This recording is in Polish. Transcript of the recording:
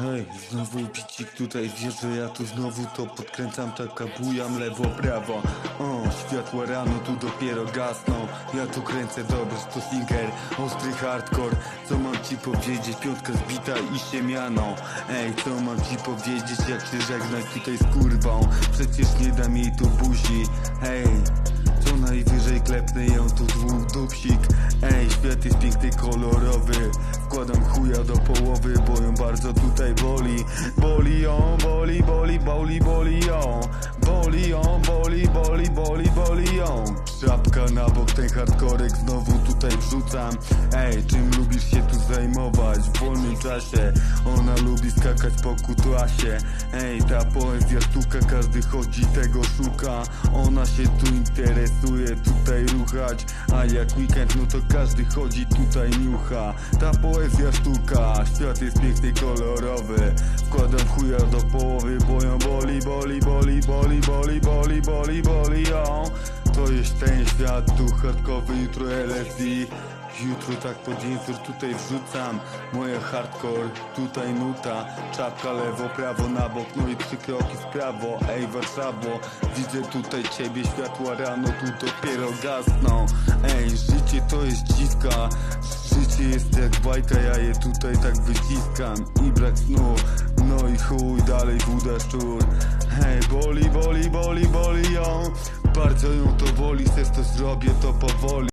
Hej, znowu bicik tutaj, wiesz, że ja tu znowu to podkręcam, tak kabujam lewo, prawo. O, światła rano tu dopiero gasną. Ja tu kręcę dobry stoslinger, ostry hardcore. Co mam ci powiedzieć, piątka zbita i siemianą Ej, co mam ci powiedzieć, jak się żegnać tutaj z kurwą. Przecież nie dam jej tu buzi, hej co najwyżej klepnę ją tu dwóch dupsik. Ej, świat jest piękny, kolorowy. Wkładam chuja do połowy, bo ją bardzo tutaj boli. Boli ją, boli, boli, boli, boli ją. Boli ją, boli, boli, boli, boli ją. Czapka na bok, ten hardkorek znowu tutaj wrzucam. Ej, czym lubisz się tu zajmować czasie? Ona lubi skakać po kutłasie. Ej, ta poezja sztuka, każdy chodzi, tego szuka. Ona się tu interesuje, tutaj ruchać. A jak weekend, no to każdy chodzi, tutaj niucha. Ta poezja sztuka, świat jest piękny, kolorowy. Wkładam chuja do połowy, bo ją boli, boli, boli, boli, boli, boli, boli, boli ją. To jest ten świat, tu hardkowy, jutro LSD Jutro tak pod język tutaj wrzucam. Moje hardcore, tutaj nuta. Czapka lewo, prawo, na bok No i trzy kroki w prawo. Ej Warszawo, widzę tutaj ciebie Światła rano tu dopiero gasną. Ej, życie to jest dziwka. Życie jest jak bajka, ja je tutaj tak wyciskam. I brak snu, no i chuj Dalej woda szczur. Hej, boli, boli, boli, boli ją. Bardzo ją to boli, chcesz to zrobię to powoli